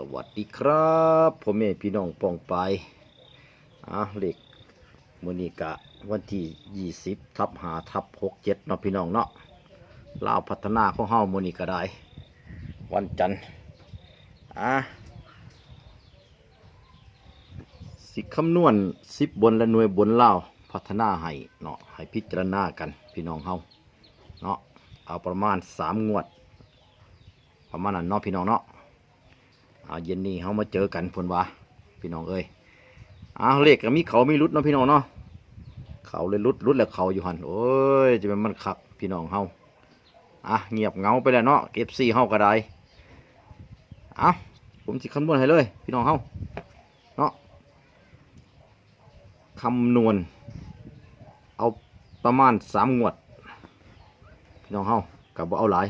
สวัสดีครับผมเองพี่น้องปองไปอะเหลขมือนีกะวันที่ 20ทับหาทับ6 7เนาะพี่น้องเนาะลาวพัฒนาของเฮามือนีก็ได้ วันจันทร์อะสิคำนวณ10บนและหน่วยบนลาวพัฒนาให้เนาะให้พิจารณากันพี่น้องเฮาเนาะเอาประมาณ3งวด ประมาณนั้นเนาะพี่น้องเนาะ เอาเย็นนี้เขามาเจอกันพนวะพี่น้องเอ้ยเอาเลขก็มีเขามีรุดเนาะพี่น้องเนาะเขาเลยรุดรุดแล้วเขาอยู่หันโอ้ยจะเป็นมันคักพี่น้องเฮาอะเงียบเงาไปแล้วเนาะเอฟซีเฮาก็ได้เอาผมสิคำนวณให้เลย พี่น้องเฮาเนาะคำนวณ เอาประมาณสามงวด พี่น้องเฮากับเอาหลาย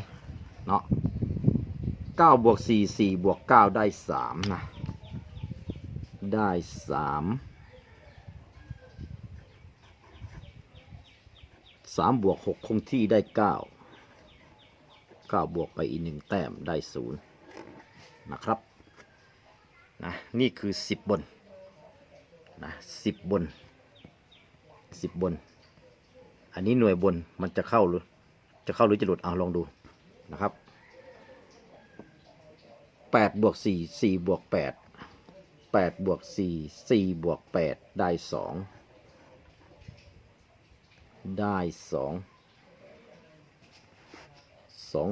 เนาะ เก้าบวกสี่สี่บวกเก้าได้สามนะ ได้สามสามบวกหกคงที่ได้เก้าเก้าบวกไปอีกหนึ่งแต้มได้ศูนย์นะครับนะนี่คือสิบบนนะสิบบนสิบบน อันนี้หน่วยบนมันจะเข้าหรือจะเข้าหรือจะหลุดเอาลองดูนะครับ แปดบวกสี่สี่บวกแปดแปดบวกสี่สี่บวกแปดได้สองได้สองสอง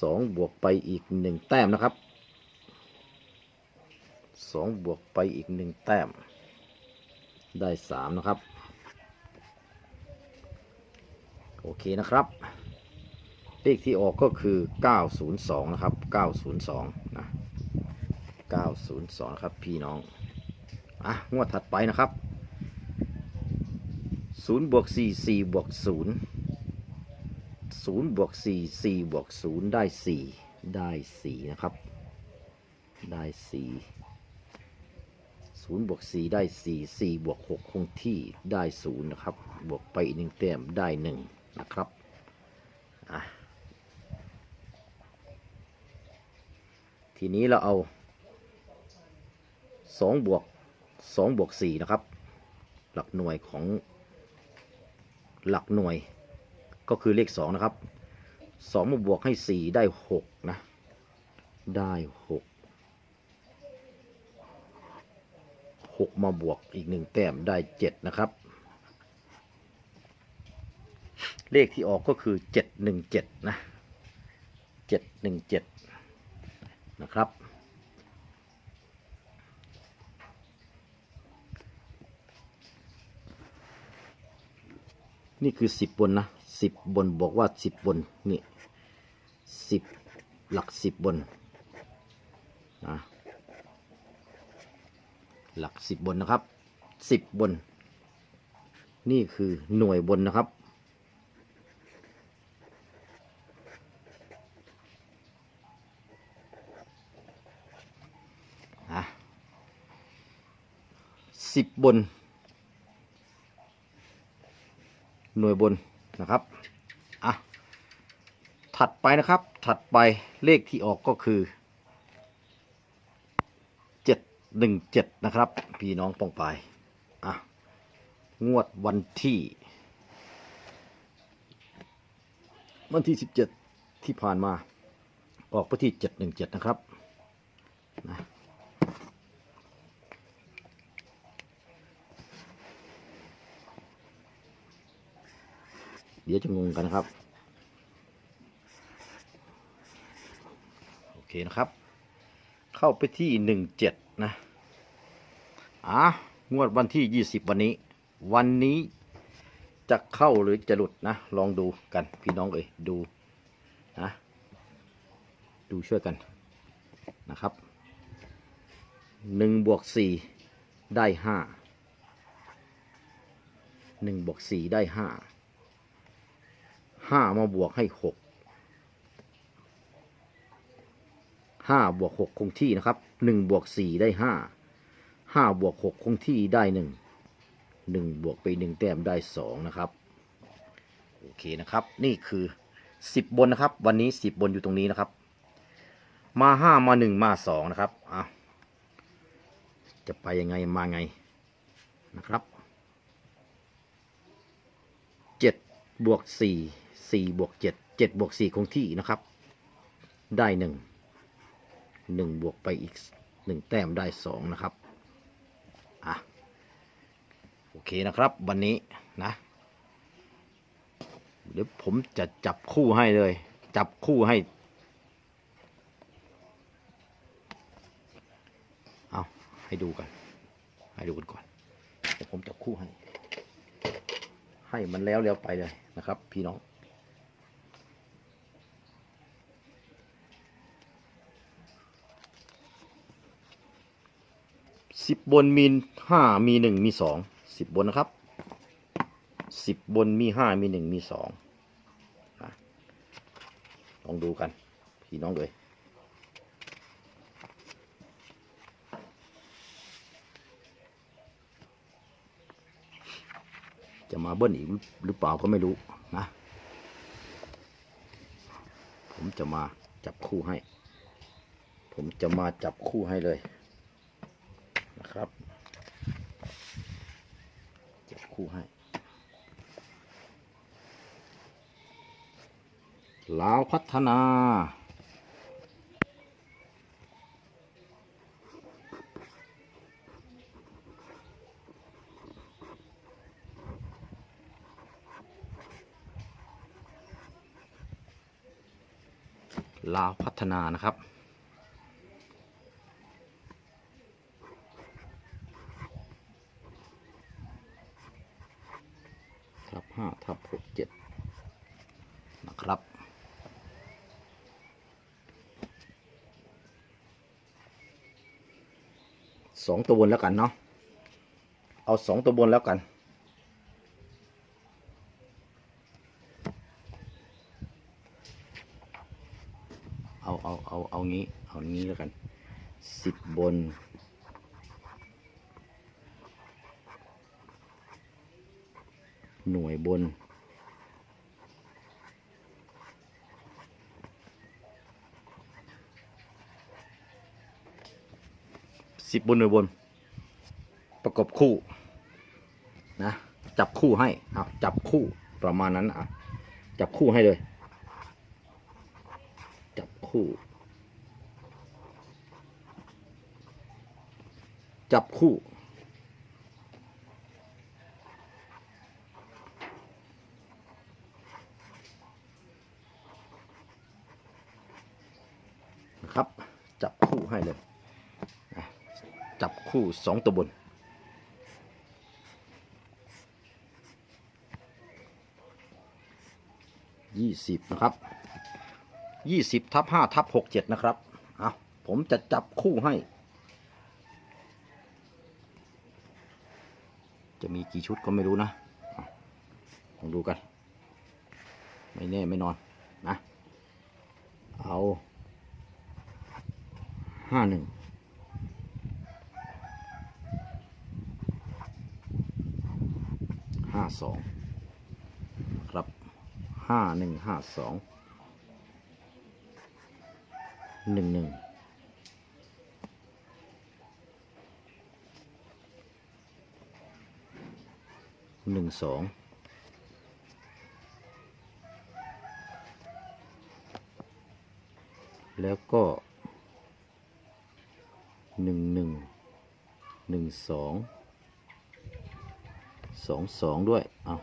สองบวกไปอีกหนึ่งแต้มนะครับสองบวกไปอีกหนึ่งแต้ม ได้สามนะครับ โอเคนะครับ เลขที่ออกก็คือ 902 นะครับ 902 นะ 902นะครับพี่น้อง อะ งวดถัดไปนะครับ 0บวก4 4บวก0 0บวก4 4บวก0ได้ 4 ได้ 4 นะครับ ได้ 4 0บวก4ได้ 4 4บวก6คงที่ได้ 0 นะครับ บวกไปอีกหนึ่งแต้มได้ 1 นะครับ อะ ทีนี้เราเอาสองบวกสองบวกสี่นะครับ หลักหน่วยของหลักหน่วย ก็คือเลขสองนะครับสองมาบวกให้สี่ได้หกนะ ได้หกหกมาบวกอีกหนึ่งแต้มได้เจ็ดนะครับ เลขที่ออกก็คือเจ็ดหนึ่งเจ็ดนะเจ็ดห นะครับ นี่คือสิบบนนะสิบบนบอกว่าสิบบนนี่สิบหลักสิบบนนะหลักสิบบนนะครับสิบบน นี่คือหน่วยบนนะครับ สิบบน หน่วยบนนะครับอะถัดไปนะครับถัดไปเลขที่ออกก็คือเจ็ดหนึ่งเจ็ดนะครับ พี่น้องปองไปอะงวดวันที่ วันที่สิบเจ็ดที่ผ่านมาออกไปที่เจ็ดหนึ่งเจ็ดนะครับนะ เดี๋ยวจะงงกันนะครับ โอเคนะครับ เข้าไปที่หนึ่งเจ็ดนะอะงวดวันที่ยี่สิบวันนี้ วันนี้จะเข้าหรือจะหลุดนะ ลองดูกันพี่น้องเอ้ยดูนะดูช่วยกันนะครับหนึ่งบวกสี่ได้ห้าหนึ่งบวกสี่ได้ห้า ห้ามาบวกให้หกห้าบวกหกคงที่นะครับหนึ่งบวกสี่ได้ห้าห้าบวกหกคงที่ได้หนึ่งหนึ่งบวกไปหนึ่งแต้มได้สองนะครับ โอเคนะครับ นี่คือสิบบนนะครับ วันนี้สิบบนอยู่ตรงนี้นะครับ มาห้ามาหนึ่งมาสองนะครับอะจะไปยังไงมาไงนะครับเจ็ดบวกสี่ สี่บวกเจ็ดเจ็ดบวกสี่คงที่นะครับ ได้หนึ่งหนึ่งบวกไปอีกหนึ่งแต้มได้สองนะครับ อะ โอเคนะครับ วันนี้นะ เดี๋ยวผมจะจับคู่ให้เลย จับคู่ให้ เอาให้ดูกัน ให้ดูกันก่อนเดี๋ยวผมจับคู่ให้ให้มันแล้วแล้วไปเลยนะครับ พี่น้อง สิบบนมีห้ามีหนึ่งมีสองสิบบนนะครับสิบบนมีห้ามีหนึ่งมีสองลองดูกัน พี่น้องเลยจะมาเบิ้ลอีกหรือเปล่าก็ไม่รู้นะ ผมจะมาจับคู่ให้ ผมจะมาจับคู่ให้เลย นะครับจับคู่ให้ลาวพัฒนาลาวพัฒนานะครับ ทับห้าทับหกเจ็ดนะครับ สองตัวบนแล้วกันเนาะ เอาสองตัวบนแล้วกันเอาเอาเอาเอางี้ เอางี้แล้วกันสิบบน หน่วยบน สิบบนหน่วยบน ประกบคู่ นะ จับคู่ให้เอาจับคู่ประมาณนั้นอะ จับคู่ให้เลย จับคู่ จับคู่ นะครับ จับคู่ให้เลย จับคู่สองตัวบน ยี่สิบนะครับ ยี่สิบทับห้าทับหกเจ็ดนะครับ เอาผมจะจับคู่ให้ จะมีกี่ชุดก็ไม่รู้นะลองดูกัน ไม่แน่ไม่นอนนะ เอา ห้าหนึ่งห้าสองครับห้าหนึ่งห้าสองหนึ่งหนึ่งหนึ่งสองแล้วก็ หนึ่งหนึ่งหนึ่งสองสองสองด้วยเอา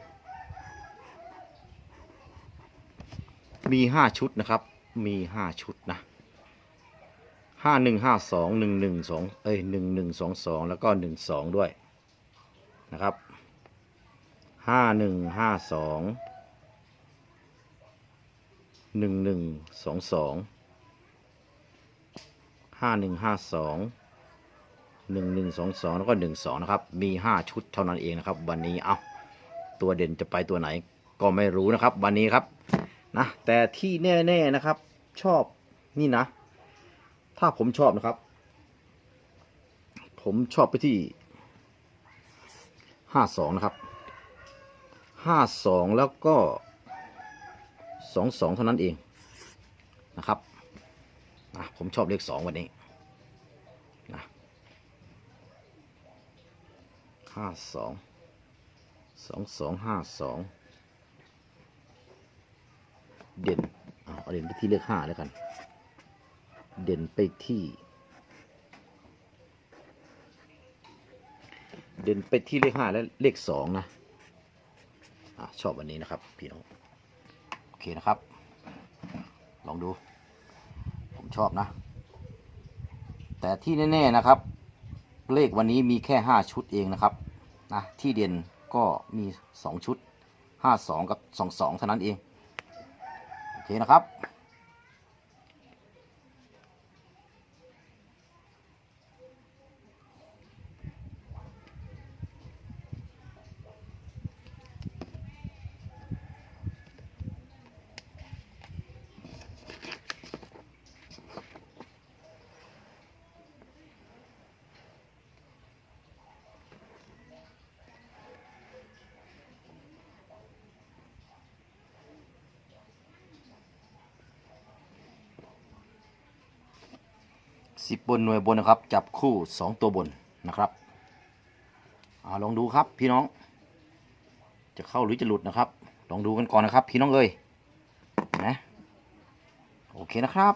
มีห้าชุดนะครับ มีห้าชุดนะห้าหนึ่งห้าสองหนึ่งหนึ่งสองเอ้ยหนึ่งหนึ่งสองสองแล้วก็หนึ่งสองด้วยนะครับห้าหนึ่งห้าสองหนึ่งหนึ่งสองสองห้าหนึ่งห้าสอง หนึ่งหนึ่งสองสองแล้วก็หนึ่งสองนะครับ มีห้าชุดเท่านั้นเองนะครับ วันนี้เอาตัวเด่นจะไปตัวไหน ก็ไม่รู้นะครับ วันนี้ครับนะแต่ที่แน่ๆนะครับ ชอบนี่นะ ถ้าผมชอบนะครับ ผมชอบไปที่ห้าสองนะครับห้าสองแล้วก็สองสองเท่านั้นเองนะครับนะผมชอบเลขสองวันนี้นะ ห้าสองสองสองห้าสองเด่นเอาเด่นไปที่เลขห้าแล้วกัน เด่นไปที่ เด่นไปที่เลขห้าและเลขสองนะอะชอบอันนี้นะครับ พี่น้องโอเคนะครับ ลองดู ผมชอบนะ แต่ที่แน่ ๆ นะครับ เลขวันนี้มีแค่ห้าชุดเองนะครับนะที่เด่นก็มีสองชุดห้าสองกับสองสองเท่านั้นเอง โอเคนะครับ สิบบนหน่วยบนนะครับ จับคู่สองตัวบนนะครับอาลองดูครับพี่น้อง จะเข้าหรือจะหลุดนะครับ ลองดูกันก่อนนะครับ พี่น้องเอ้ยนะโอเคนะครับ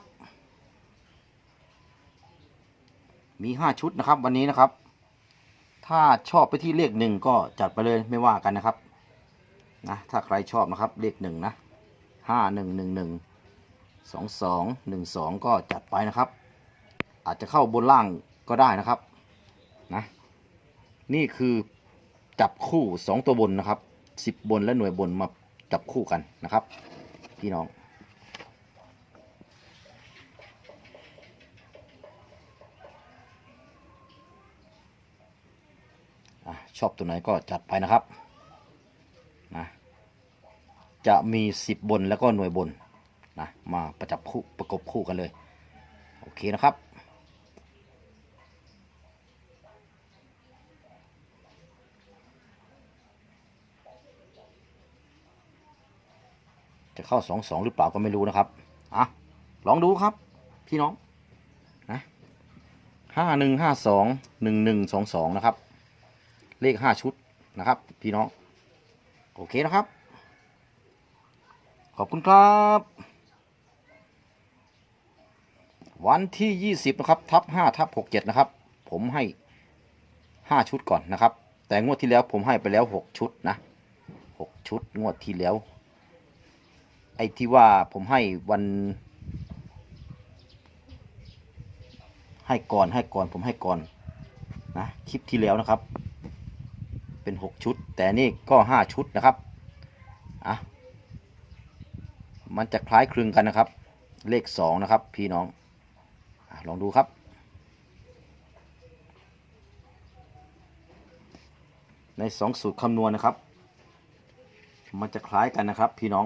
มีห้าชุดนะครับวันนี้นะครับ ถ้าชอบไปที่เลขหนึ่งก็จัดไปเลยไม่ว่ากันนะครับนะถ้าใครชอบนะครับเลขหนึ่งนะห้าหนึ่งหนึ่งหนึ่งสองสองหนึ่งสองก็จัดไปนะครับ อาจจะเข้าบนล่างก็ได้นะครับนะนี่คือจับคู่สองตัวบนนะครับสิบบนและหน่วยบนมาจับคู่กันนะครับ พี่น้องอชอบตัวไหนก็จัดไปนะครับนะจะมีสิบบนแล้วก็หน่วยบนนะมาประจับคู่ประกบคู่กันเลย โอเคนะครับ จะเข้าสองสองหรือเปล่าก็ไม่รู้นะครับอะลองดูครับ พี่น้องนะห้าหนึ่งห้าสองหนึ่งหนึ่งสองสองนะครับ เลขห้าชุดนะครับ พี่น้อง โอเคนะครับ ขอบคุณครับ วันที่20นะครับ ทับ5ทับ67นะครับ ผมให้5ชุดก่อนนะครับ แต่งวดที่แล้วผมให้ไปแล้ว6ชุดนะ6ชุดงวดที่แล้ว ไอ้ที่ว่าผมให้วัน ให้ก่อนให้ก่อนผมให้ก่อนนะคลิปที่แล้วนะครับ เป็น 6 ชุด แต่นี่ก็ 5 ชุดนะครับอะมันจะคล้ายคลึงกันนะครับ เลข 2 นะครับ พี่น้องอลองดูครับใน 2 สูตรคำนวณนะครับ มันจะคล้ายกันนะครับ พี่น้อง